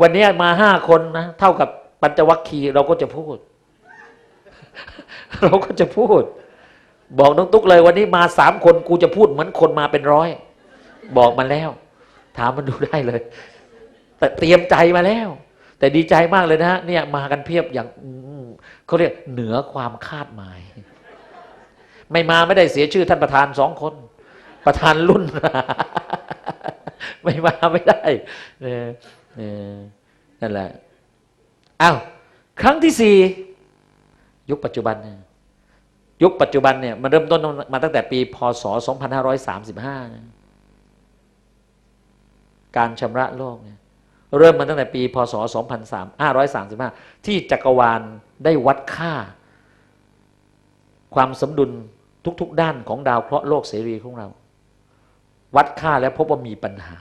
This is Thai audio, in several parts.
วันนี้มาห้าคนนะเท่ากับปัญจวัคคีย์เราก็จะพูด เราก็จะพูด บอกน้องตุ๊กเลยวันนี้มาสามคนกูจะพูดเหมือนคนมาเป็นร้อย บอกมันแล้ว ถามมันดูได้เลย แต่เตรียมใจมาแล้ว แต่ดีใจมากเลยนะเนี่ยมากันเพียบอย่างเขาเรียกเหนือความคาดหมาย ไม่มาไม่ได้เสียชื่อท่านประธานสองคน ประธานรุ่น ไม่มาไม่ได้เออเออ นั่นแหละอ้าวครั้งที่สี่ยุคปัจจุบันยุคปัจจุบันเนี่ยมันเริ่มต้นมาตั้งแต่ปี พศ 2535 การชำระโลกเนี่ยเริ่มมาตั้งแต่ปี พศ 2535 ที่จักรวาลได้วัดค่า ความสมดุลทุก ๆ ด้านของดาวเคราะห์โลกเสรีของเรา วัดค่าแล้วพบว่ามีปัญหา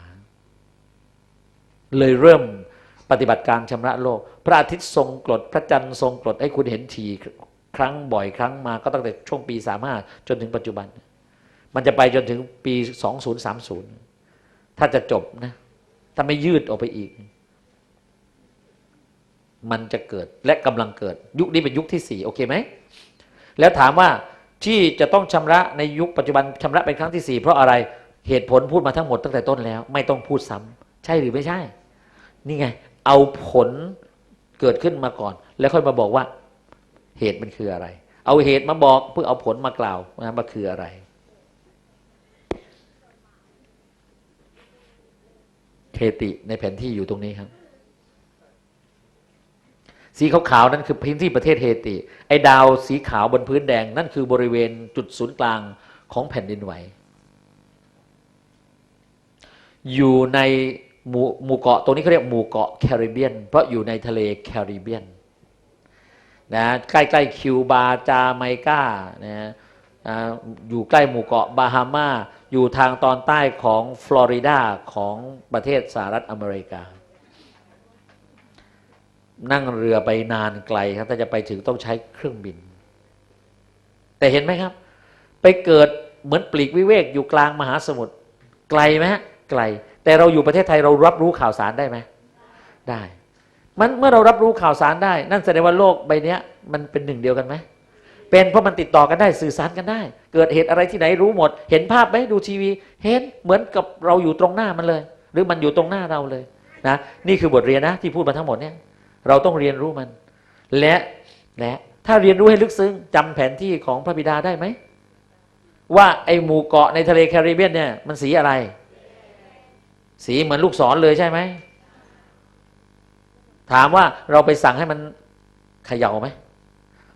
เลยเริ่มปฏิบัติการชำระโลก พระอาทิตย์ทรงกรดพระจันทร์ทรงกรดให้คุณเห็นทีครั้งบ่อยครั้งมาก็ตั้งแต่ช่วงปี35จนถึงปัจจุบัน มันจะไปจนถึงปี 2030 ถ้าจะจบนะ ถ้าไม่ยืดออกไปอีก มันจะเกิดและกำลังเกิด ยุคนี้เป็นยุคที่สี่โอเคไหม แล้วถามว่าที่จะต้องชำระในยุคปัจจุบันชำระเป็นครั้งที่สี่เพราะอะไรเหตุผลพูดมาทั้งหมดตั้งแต่ต้นแล้ว ไม่ต้องพูดซ้ำใช่หรือไม่ใช่ นี่ไง เอาผลเกิดขึ้นมาก่อน แล้วค่อยมาบอกว่า เหตุมันคืออะไร เอาเหตุมาบอกเพื่อเอาผลมากล่าวว่ามันคืออะไรเคติในแผนที่อยู่ตรงนี้ครับ สีขาวๆนั่นคือพื้นที่ประเทศเฮติ ไอ้ดาวสีขาวบนพื้นแดง นั่นคือบริเวณจุดศูนย์กลางของแผ่นดินไหวอยู่ใน หมู่หมู่เกาะตรงนี้เขาเรียกหมู่เกาะแคริบเบียน เพราะอยู่ในทะเลแคริบเบียนนะใกล้ๆคิวบาจาไมกานะอ่าอยู่ใกล้หมู่เกาะบาฮามาอยู่ทางตอนใต้ของฟลอริดาของประเทศสหรัฐอเมริกา นั่งเรือไปนานไกลครับ ถ้าจะไปถึงต้องใช้เครื่องบิน แต่เห็นไหมครับ ไปเกิดเหมือนปลีกวิเวกอยู่กลางมหาสมุทรไกลไหมฮะไกล แต่เราอยู่ประเทศไทยเรารับรู้ข่าวสารได้ไหมได้ มันเมื่อเรารับรู้ข่าวสารได้ นั่นแสดงว่าโลกใบเนี้ยมันเป็นหนึ่งเดียวกันไหมเป็นเพราะมันติดต่อกันได้สื่อสารกันได้ เกิดเหตุอะไรที่ไหนรู้หมด เห็นภาพไหมดูทีวี เห็นเหมือนกับเราอยู่ตรงหน้ามันเลย หรือมันอยู่ตรงหน้าเราเลยนะนี่คือบทเรียนนะที่พูดมาทั้งหมดเนี่ยเราต้องเรียนรู้มัน และและถ้าเรียนรู้ให้ลึกซึ้งจำแผนที่ของพระบิดาได้ไหมว่าไอหมู่เกาะในทะเลแคริบเบียนเนี่ยมันสีอะไร สีเหมือนลูกศรเลยใช่ไหม ถามว่าเราไปสั่งให้มันเขย่าไหม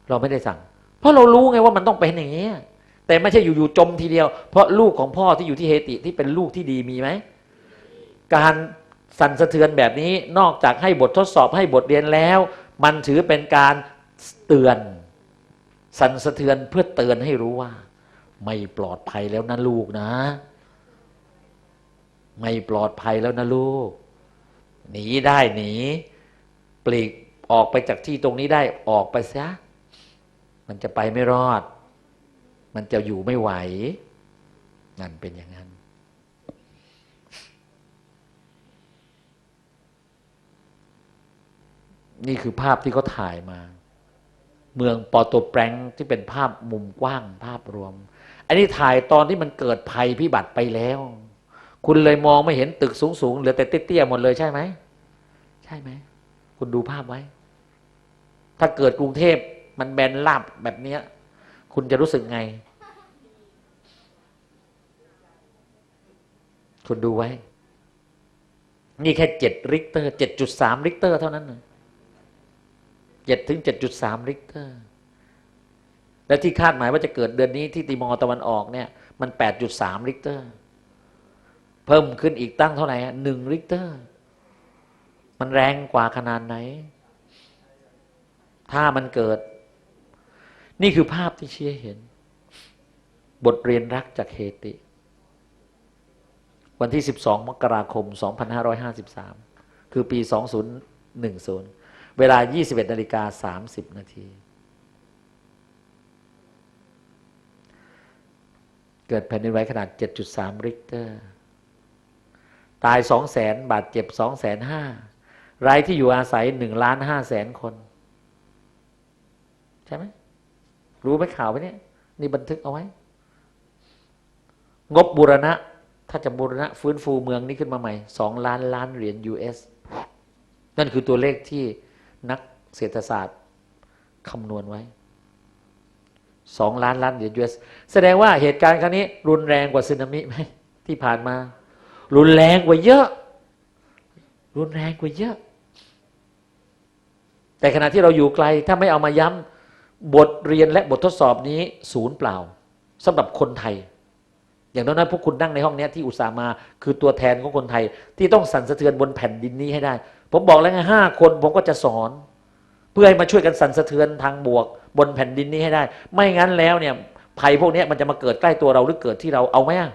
เราไม่ได้สั่ง เพราะเรารู้ไงว่ามันต้องเป็นอย่างนี้ แต่ไม่ใช่อยู่ๆจมทีเดียว เพราะลูกของพ่อที่อยู่ที่เฮติที่เป็นลูกที่ดีมีไหม การสั่นสะเทือนแบบนี้นอกจากให้บททดสอบให้บทเรียนแล้ว มันถือเป็นการเตือน สั่นสะเทือนเพื่อเตือนให้รู้ว่า ไม่ปลอดภัยแล้วนะลูกนะ ไม่ปลอดภัยแล้วนะลูก หนีได้หนี ปลีกออกไปจากที่ตรงนี้ได้ออกไปซะมันจะไปไม่รอด มันจะอยู่ไม่ไหว นั่นเป็นอย่างนั้น นี่คือภาพที่เขาถ่ายมา เมืองปอโตแปรงที่เป็นภาพมุมกว้างภาพรวม อันนี้ถ่ายตอนที่มันเกิดภัยพิบัติไปแล้ว คุณเลยมองไม่เห็นตึกสูงๆเหลือแต่เตี้ยๆหมดเลยใช่ไหมใช่ไหมคุณดูภาพไว้ ถ้าเกิดกรุงเทพมันแบนราบแบบเนี้ย คุณจะรู้สึกไง คุณดูไว้ นี่แค่เจ็ดริกเตอร์เจ็ดจุดสามริกเตอร์เท่านั้นเจ็ดถึงเจ็ดจุดสามริกเตอร์ และที่คาดหมายว่าจะเกิดเดือนนี้ที่ติมอร์ตะวันออกเนี่ย มันแปดจุดสามริกเตอร์ เพิ่มขึ้นอีกตั้งเท่าไหร่หนึ่งริกเตอร์ มันแรงกว่าขนาดไหน ถ้ามันเกิด นี่คือภาพที่เชี้ให้เห็น บทเรียนรักจากเฮติ วันที่ 12 มกราคม 2553 คือปี 2010 เวลา 21นาฬิกา30 นาทีเกิดแผ่นดินไหวขนาด 7.3 ริกเตอร์ ตาย2 0 0 0 0 0บาดเจ็บ2 5 0 0 0รายที่อยู่อาศัยหนึ่งล้านห้าแสนคน ใช่ไหมรู้ไหมข่าวไหมเนี่ย นี่บันทึกเอาไว้ งบบูรณะ ถ้าจะบูรณะ ฟื้นฟูเมืองนี้ขึ้นมาใหม่สองล้านล้านเหรียญ US นั่นคือตัวเลขที่นักเศรษฐศาสตร์คำนวณไว้สองล้านล้านเหรียญ US แสดงว่าเหตุการณ์ครั้งนี้ รุนแรงกว่าสึนามิไหมที่ผ่านมา รุนแรงกว่าเยอะ รุนแรงกว่าเยอะ แต่ขณะที่เราอยู่ไกลถ้าไม่เอามาย้ำบทเรียนและบททดสอบนี้ศูนย์เปล่าสำหรับคนไทย อย่างน้อยๆพวกคุณนั่งในห้องนี้ที่อุตส่าห์มา คือตัวแทนของคนไทย ที่ต้องสั่นสะเทือนบนแผ่นดินนี้ให้ได้ ผมบอกแล้วไงห้าคนผมก็จะสอน เพื่อให้มาช่วยกันสั่นสะเทือนทางบวก บนแผ่นดินนี้ให้ได้ ไม่งั้นแล้วเนี่ยภัยพวกนี้มันจะมาเกิดใกล้ตัวเราหรือเกิดที่เราเอาไหมอะ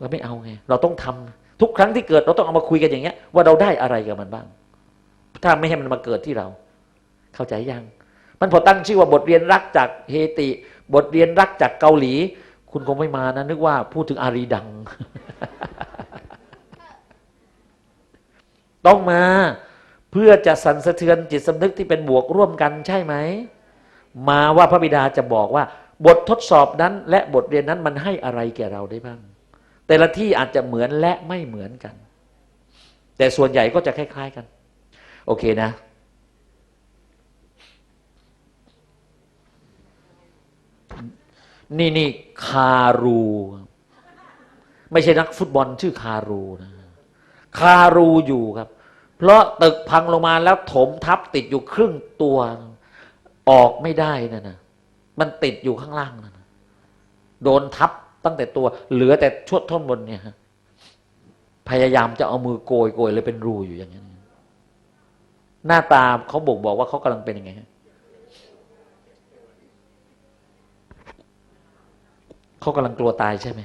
เราไม่เอาไงเราต้องทำทุกครั้งที่เกิดเราต้องเอามาคุยกันอย่างเงี้ย ว่าเราได้อะไรกับมันบ้าง ถ้าไม่ให้มันมาเกิดที่เรา เข้าใจยัง มันพอตั้งชื่อว่าบทเรียนรักจากเฮติ บทเรียนรักจากเกาหลี คุณคงไม่มานะนึกว่าพูดถึงอารีดัง ต้องมาเพื่อจะสั่นสะเทือนจิตสำนึกที่เป็นบวกร่วมกันใช่ไหม มาว่าพระบิดาจะบอกว่า บททดสอบนั้น และบทเรียนนั้นมันให้อะไรแก่เราได้บ้าง แต่ละที่อาจจะเหมือนและไม่เหมือนกัน แต่ส่วนใหญ่ก็จะคล้าย ๆกัน โอเคนะ นี่นี่คารู ไม่ใช่นักฟุตบอลชื่อคารูนะคารูอยู่ครับ เพราะตึกพังลงมาแล้วถมทับติดอยู่ครึ่งตัว ออกไม่ได้นะนะมันติดอยู่ข้างล่างนะนะโดนทับ ตั้งแต่ตัวเหลือแต่ชดท่อนบนเนี่ยพยายามจะเอามือโกยโกยเลยเป็นรูอยู่อย่างนี้นหน้าตาเขาบอกบอกว่าเขากำลังเป็นยังไงเขากำลังกลัวตายใช่ไหม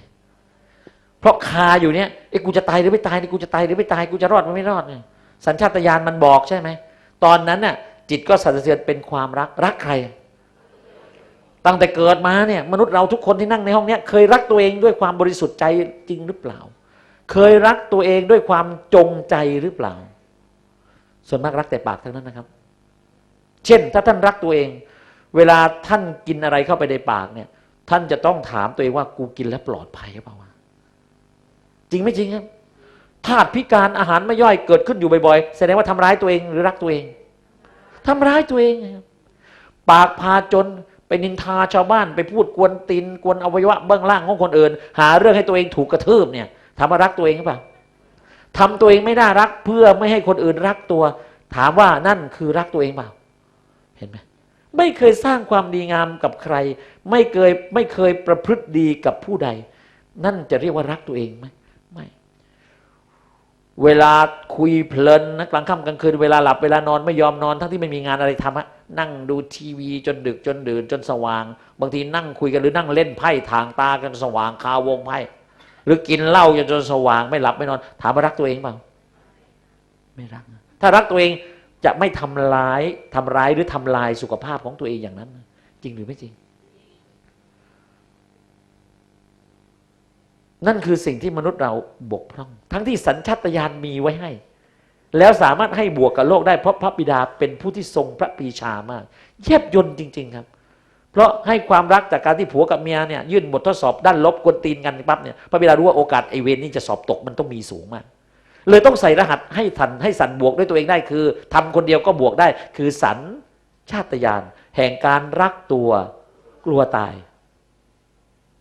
เพราะคาอยู่เนี่ยไอ้กูจะตายหรือไม่ตายนี่กูจะตายหรือไม่ตายกูจะรอดหรือไม่รอดเนี่ยสัญชาตญาณมันบอกใช่ไหมตอนนั้นน่ะ จิตก็สั่นสะเทือนเป็นความรักรักใคร ตั้งแต่เกิดมาเนี่ยมนุษย์เราทุกคนที่นั่งในห้องเนี้ยเคยรักตัวเองด้วยความบริสุทธิ์ใจจริงหรือเปล่า เคยรักตัวเองด้วยความจงใจหรือเปล่า ส่วนมากรักแต่ปากทั้งนั้นนะครับ เช่น ถ้าท่านรักตัวเอง เวลาท่านกินอะไรเข้าไปในปากเนี่ย ท่านจะต้องถามตัวเองว่ากูกินแล้วปลอดภัยหรือเปล่าจริงไม่จริงครับธาตุพิการอาหารไม่ย่อยเกิดขึ้นอยู่บ่อยๆแสดงว่าทำร้ายตัวเองหรือรักตัวเองทำร้ายตัวเองครับปากพาจน ไปนินทาชาวบ้านไปพูดกวนตีนกวนอวัยวะเบื้องล่างของคนอื่น หาเรื่องให้ตัวเองถูกกระทืบเนี่ยทำมารักตัวเองหรือเปล่าทำตัวเองไม่น่ารักเพื่อไม่ให้คนอื่นรักตัว ถามว่านั่นคือรักตัวเองเปล่า เห็นไหมไม่เคยสร้างความดีงามกับใคร ไม่เคยไม่เคยประพฤติดีกับผู้ใด นั่นจะเรียกว่ารักตัวเองไหม เวลาคุยเพลินนะกลางค่ำกลางคืนเวลาหลับเวลานอนไม่ยอมนอนทั้งที่ไม่มีงานอะไรทำอะนั่งดูทีวีจนดึกจนดื่นจนสว่าง บางทีนั่งคุยกันหรือนั่งเล่นไพ่ทางตากันสว่างคาวงไพ่หรือกินเหล้าจนจนสว่างไม่หลับไม่นอน ถามว่ารักตัวเองเปล่าไม่รัก ถ้ารักตัวเองจะไม่ทำร้ายทำร้ายหรือทำลายสุขภาพของตัวเองอย่างนั้น จริงหรือไม่จริง นั่นคือสิ่งที่มนุษย์เราบกพร่อง ทั้งที่สัญชาตญาณมีไว้ให้ แล้วสามารถให้บวกกับโลกได้เพราะพระบิดาเป็นผู้ที่ทรงพระปีชามากเยียบยนต์จริง ๆครับ เพราะให้ความรักจากการที่ผัวกับเมียเนี่ยยื่นบททดสอบด้านลบกวนตีนกันปั๊บเนี่ยพระบิดารู้ว่าโอกาสไอเวนนี่จะสอบตกมันต้องมีสูงมาก เลยต้องใส่รหัสให้ทันให้สันบวกด้วยตัวเองได้คือทำคนเดียวก็บวกได้ คือสันชาตญาณแห่งการรักตัวกลัวตาย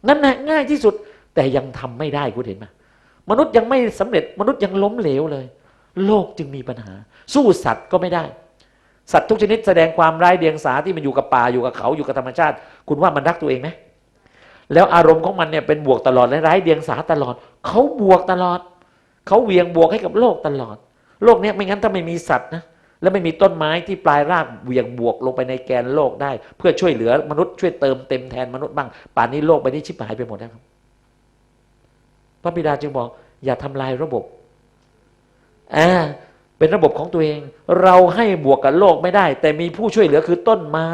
นั่นแหละง่ายที่สุด แต่ยังทำไม่ได้คุณเห็นไหมมนุษย์ยังไม่สำเร็จมนุษย์ยังล้มเหลวเลย โลกจึงมีปัญหา สู้สัตว์ก็ไม่ได้ สัตว์ทุกชนิดแสดงความร้ายเดียงสาที่มันอยู่กับป่าอยู่กับเขาอยู่กับธรรมชาติ คุณว่ามันรักตัวเองไหมแล้วอารมณ์ของมันเนี่ยเป็นบวกตลอดและร้ายเดียงสาตลอดเขาบวกตลอดเขาเวียงบวกให้กับโลกตลอด โลกเนี้ยไม่งั้นถ้าไม่มีสัตว์นะแล้วไม่มีต้นไม้ที่ปลายรากเวียงบวกลงไปในแกนโลกได้ เพื่อช่วยเหลือมนุษย์ช่วยเติมเต็มแทนมนุษย์บ้างป่านนี้โลกใบนี้ชิบหายไปหมดแล้วครับ พระบิดาจึงบอก อย่าทำลายระบบอ่าเป็นระบบของตัวเอง เราให้บวกกับโลกไม่ได้ แต่มีผู้ช่วยเหลือคือต้นไม้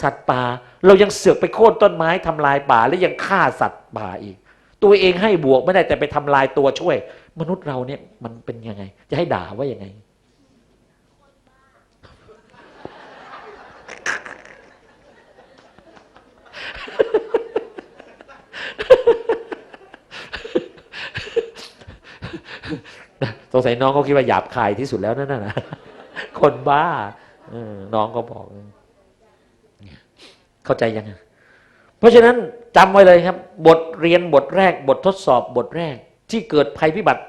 สัตว์ป่า เรายังเสือกไปโค่นต้นไม้ทำลายป่าและยังฆ่าสัตว์ป่าอีก ตัวเองให้บวกไม่ได้แต่ไปทำลายตัวช่วย มนุษย์เราเนี่ยมันเป็นยังไง จะให้ด่าว่ายังไง สงสัยน้องเขาคิดว่าหยาบคายที่สุดแล้วนั่นน่ะคนบ้าอน้องก็บอก เข้าใจยังเพราะฉะนั้นจำไว้เลยครับ บทเรียนบทแรก บททดสอบบทแรก ที่เกิดภัยพิบัติ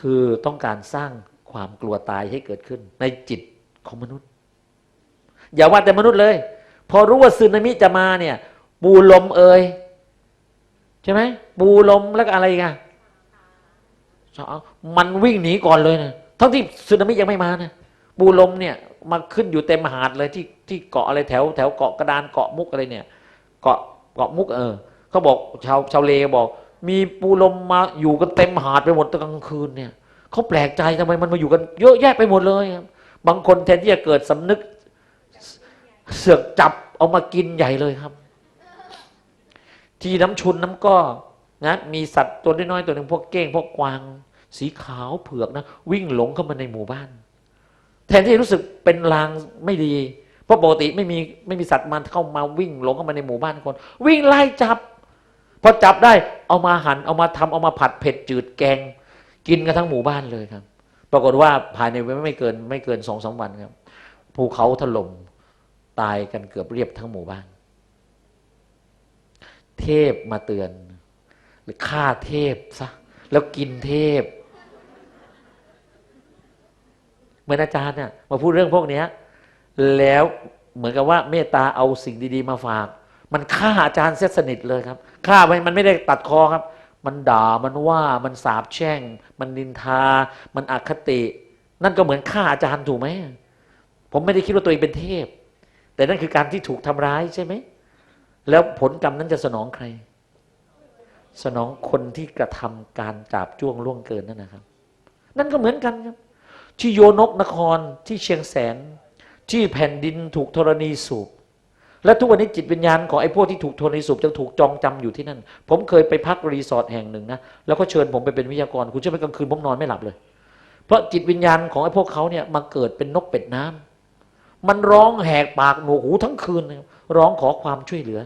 คือต้องการสร้างความกลัวตายให้เกิดขึ้น ในจิตของมนุษย์ อย่าว่าแต่มนุษย์เลย พอรู้ว่าสึนามิจะมาเนี่ยปูลมเอ่ยใช่ไหมปูลมแล้วอะไรกัน มันวิ่งหนีก่อนเลยนะทั้งที่สึนามิยังไม่มานะปูลมเนี่ยมาขึ้นอยู่เต็มหาดเลยที่ที่เกาะอะไรแถวแถวเกาะกระดานเกาะมุกอะไรเนี่ย เกาะเกาะมุกเออเขาบอกชาวชาวเลบอก มีปูลมมาอยู่กันเต็มหาดไปหมดตอนกลางคืนเนี่ยเขาแปลกใจทำไมมันมาอยู่กันเยอะแยะไปหมดเลยครับบางคนแทนที่จะเกิดสำนึกเสือกจับเอามากินใหญ่เลยครับ ที่น้ำชุนน้ำก็ นะมีสัตว์ตัวน้อยๆตัวหนึ่งพวกเก้งพวกกวาง สีขาวเผือกนะวิ่งหลงเข้ามาในหมู่บ้าน แทนที่รู้สึกเป็นลางไม่ดี เพราะปกติไม่มีไม่มีสัตว์มันเข้ามาวิ่งหลงเข้ามาในหมู่บ้านคน วิ่งไล่จับพอจับได้เอามาหัน่นเอามาทำเอามาผัดเผ็ดจืดแกง กินกันทั้งหมู่บ้านเลยครับ ปรากฏว่าภายในไม่เกินไม่เกินสองสาวันครับภูเขาถล่มตายกันเกือบเรียบทั้งหมู่บ้าน เทพมาเตือน หรือฆ่าเทพซะแล้วกินเทพ เหมือนอาจารย์เนี่ยมาพูดเรื่องพวกเนี้ย แล้วเหมือนกับว่าเมตตาเอาสิ่งดี ๆ มาฝาก มันฆ่าอาจารย์เสียสนิทเลยครับฆ่ามันมันไม่ได้ตัดคอครับ มันด่ามันว่ามันสาบแช่ง มันนินทา มันอคติ นั่นก็เหมือนฆ่าอาจารย์ถูกไหมผมไม่ได้คิดว่าตัวเองเป็นเทพ แต่นั่นคือการที่ถูกทำร้ายใช่ไหมแล้วผลกรรมนั้นจะสนองใคร สนองคนที่กระทำการจาบจ้วงล่วงเกินนั่นนะครับ นั่นก็เหมือนกันครับ ที่โยนกนครที่เชียงแสน ที่แผ่นดินถูกธรณีสูบและทุกวันนี้จิตวิญญาณของไอ้พวกที่ถูกธรณีสูบจะถูกจองจำอยู่ที่นั่น ผมเคยไปพักรีสอร์ทแห่งหนึ่งนะแล้วก็เชิญผมไปเป็นวิทยากร คุณเชื่อไหมกลางคืนผมนอนไม่หลับเลย เพราะจิตวิญญาณของไอ้พวกเขาเนี่ยมาเกิดเป็นนกเป็ดน้ำมันร้องแหกปากหนวกหูทั้งคืน ร้องขอความช่วยเหลือ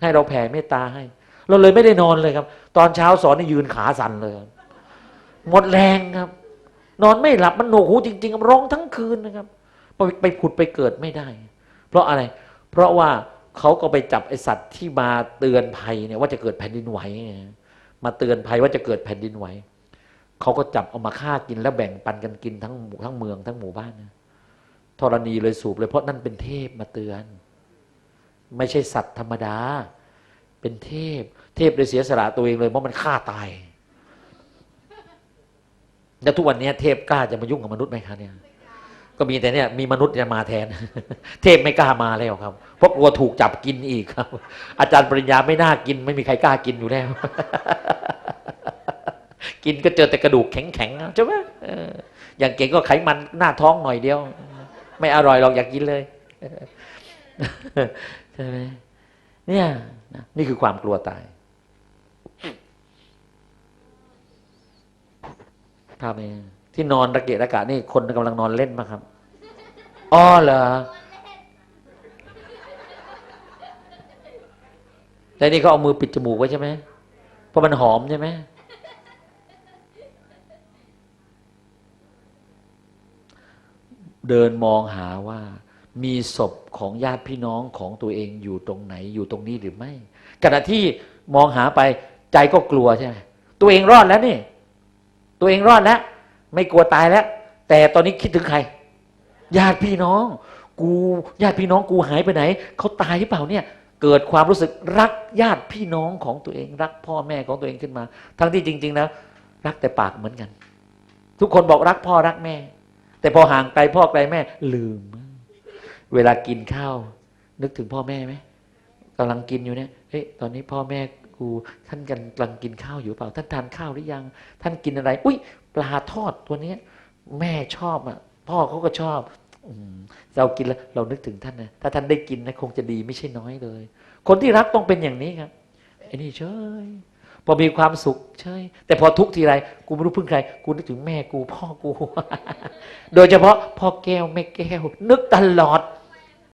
ให้เราแผ่เมตตาให้ เราเลยไม่ได้นอนเลยครับ ตอนเช้าสอนนี่ยืนขาสั่นเลย หมดแรงครับ นอนไม่หลับมันโหนกหูจริง ๆ ร้องทั้งคืนนะครับไปไปผุดไปเกิดไม่ได้ เพราะอะไร เพราะว่าเขาก็ไปจับไอสัตว์ที่มาเตือนภัยเนี่ยว่าจะเกิดแผ่นดินไหวมาเตือนภัยว่าจะเกิดแผ่นดินไหวเขาก็จับเอามาฆ่ากินแล้วแบ่งปันกันกินทั้งหมู่ทั้งเมืองทั้งหมู่บ้านนะธรณีเลยสูบเลยเพราะนั่นเป็นเทพมาเตือน ไม่ใช่สัตว์ธรรมดา เป็นเทพ เทพเลยเสียสละตัวเองเลยเพราะมันฆ่าตาย แล้วทุกวันนี้เทพกล้าจะมายุ่งกับมนุษย์ไหมคะเนี่ย ก็มีแต่เนี่ยมีมนุษย์จะมาแทน เทพไม่กล้ามาแล้วครับ เพราะกลัวถูกจับกินอีกครับ อาจารย์ปริญญาไม่น่ากิน ไม่มีใครกล้ากินอยู่แล้ว กินก็เจอแต่กระดูกแข็งๆใช่ไหมอออย่างเก่งก็ไขมันหน้าท้องหน่อยเดียว ไม่อร่อยหรอกอยากกินเลยใช่ไหมเนี่ย นะนี่คือความกลัวตายภาพนี้ที่นอนระเกะระกะนี่คนกำลังนอนเล่นมาครับอ๋อเหรอแต่นี่เขาเอามือปิดจมูกไว้ใช่ไหมเพราะมันหอมใช่ไหมเดินมองหาว่า มีศพของญาติพี่น้องของตัวเองอยู่ตรงไหนอยู่ตรงนี้หรือไม่ขณะที่มองหาไปใจก็กลัวใช่ไหมตัวเองรอดแล้วนี่ตัวเองรอดแล้วไม่กลัวตายแล้ว แต่ตอนนี้คิดถึงใคร ญาติพี่น้อง กูญาติพี่น้องกูหายไปไหนเขาตายหรือเปล่าเนี่ย เกิดความรู้สึกรักญาติพี่น้องของตัวเอง รักพ่อแม่ของตัวเองขึ้นมา ทั้งที่จริง ๆ แล้ว รักแต่ปากเหมือนกัน ทุกคนบอกรักพ่อรักแม่ แต่พอห่างไกลพ่อไกลแม่ลืมเเวลากินข้าว นึกถึงพ่อแม่ไหมกำลังกินอยู่เนี่ยเฮ้ยตอนนี้พ่อแม่กูท่านกำลังกินข้าวอยู่เปล่า ท่านทานข้าวหรือยัง ท่านกินอะไร อุ้ยปลาทอดตัวเนี้ย แม่ชอบอะ พ่อเขาก็ชอบอืเรากินแล้วเรานึกถึงท่านนะถ้าท่านได้กินนะคงจะดีไม่ใช่น้อยเลย คนที่รักต้องเป็นอย่างนี้ครับไอ้นี่เฉยพอมีความสุขเฉยแต่พอทุกข์ทีไรกูไม่รู้พึ่งใคร กูนึกถึงแม่กูพ่อกู โดยเฉพาะพ่อแก้วแม่แก้วนึกตลอด